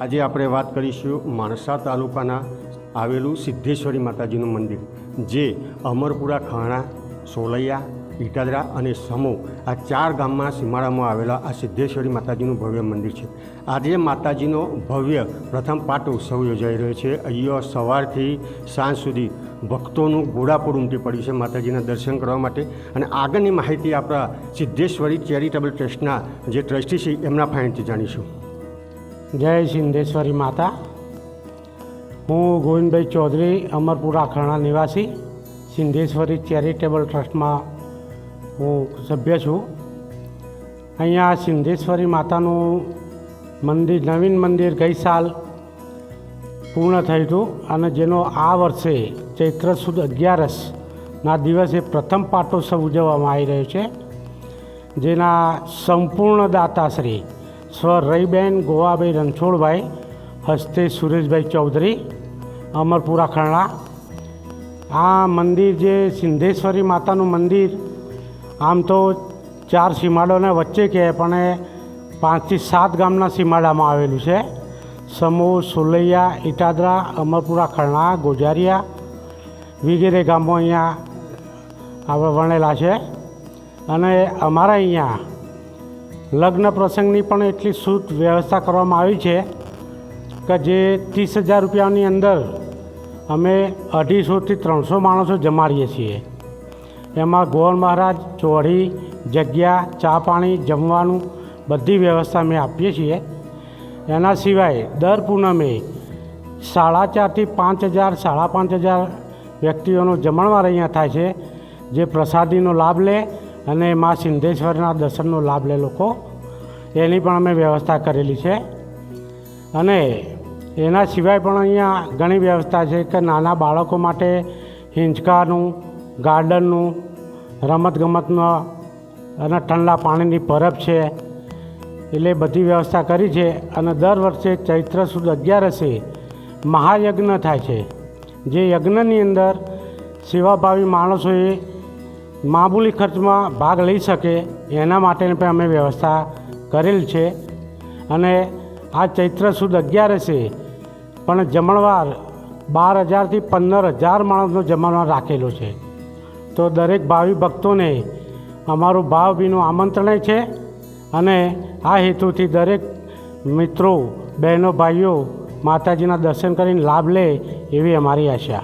આજે આપણે વાત કરીશું માણસા તાલુકાના આવેલું સિદ્ધેશ્વરી માતાજીનું મંદિર, જે અમરપુરા, ખાણા, સોલૈયા ઇટાદરા અને સમો આ ચાર ગામમાં સીમાડામાં આવેલા આ સિદ્ધેશ્વરી માતાજીનું ભવ્ય મંદિર છે. આજે માતાજીનો ભવ્ય પ્રથમ પાટ ઉત્સવ યોજાઈ રહ્યો છે. અહીંયા સવારથી સાંજ સુધી ભક્તોનું ઘોડાપુર ઉમટી પડ્યું છે માતાજીના દર્શન કરવા માટે. અને આગળની માહિતી આપણા સિદ્ધેશ્વરી ચેરિટેબલ ટ્રસ્ટના જે ટ્રસ્ટી છે, એમના ફાઇનથી જાણીશું. જય સિંધેશ્વરી માતા. હું ગોવિંદભાઈ ચૌધરી, અમરપુરા ખરણા નિવાસી, સિંધેશ્વરી ચેરિટેબલ ટ્રસ્ટમાં હું સભ્ય છું. અહીંયા સિંધેશ્વરી માતાનું મંદિર, નવીન મંદિર ગઈ સાલ પૂર્ણ થયું હતું અને જેનો આ વર્ષે ચૈત્ર સુદ અગિયારસના દિવસે પ્રથમ પાટોત્સવ ઉજવવામાં આવી રહ્યો છે. જેના સંપૂર્ણ દાતાશ્રી સ્વ રહીબેન ગોવાભાઈ રણછોડભાઈ, હસ્તે સુરેશભાઈ ચૌધરી, અમરપુરા ખરણા આ મંદિર જે સિંધેશ્વરી માતાનું મંદિર, આમ તો ચાર સીમાડોને વચ્ચે કહે પણ પાંચથી સાત ગામના સીમાડામાં આવેલું છે. સમૂહ સુલૈયા ઇટાદરા અમરપુરા ખરણા ગોજારિયા વગેરે ગામો અહીંયા આપણે વણેલા છે. અને અમારા અહીંયા લગ્ન પ્રસંગની પણ એટલી શુદ્ધ વ્યવસ્થા કરવામાં આવી છે કે જે ત્રીસ હજાર રૂપિયાની અંદર અમે અઢીસોથી ત્રણસો માણસો જમાડીએ છીએ. એમાં ગોળ મહારાજ, ચોળી, જગ્યા, ચા પાણી, જમવાનું બધી વ્યવસ્થા અમે આપીએ છીએ. એના સિવાય દર પૂનમે સાડા ચારથી પાંચ હજાર, સાડા પાંચ હજાર વ્યક્તિઓનો જમણવાર અહીંયા થાય છે, જે પ્રસાદીનો લાભ લે અને મા સિંધેશ્વરના દર્શનનો લાભ લે લોકો. એની પણ અમે વ્યવસ્થા કરેલી છે. અને એના સિવાય પણ અહીંયા ઘણી વ્યવસ્થા છે કે નાના બાળકો માટે હિંચકાનું, ગાર્ડનનું, રમતગમતનો અને ઠંડા પાણીની પરબ છે. એટલે બધી વ્યવસ્થા કરી છે અને દર વર્ષે ચૈત્ર સુદ અગિયારસે મહાયજ્ઞ થાય છે. જે યજ્ઞની અંદર સેવાભાવી માણસોએ મામૂલી ખર્ચમાં ભાગ લઈ શકે એના માટેની પણ અમે વ્યવસ્થા કરેલ છે. અને આ ચૈત્ર સુદ અગિયારસે પણ જમણવાર બાર હજારથી પંદર હજાર માણસનો જમણવાર રાખેલો છે. તો દરેક ભાવિ ભક્તોને અમારું ભાવભીનું આમંત્રણ છે અને આ હેતુથી દરેક મિત્રો, બહેનો, ભાઈઓ માતાજીના દર્શન કરીને લાભ લે એવી અમારી આશા.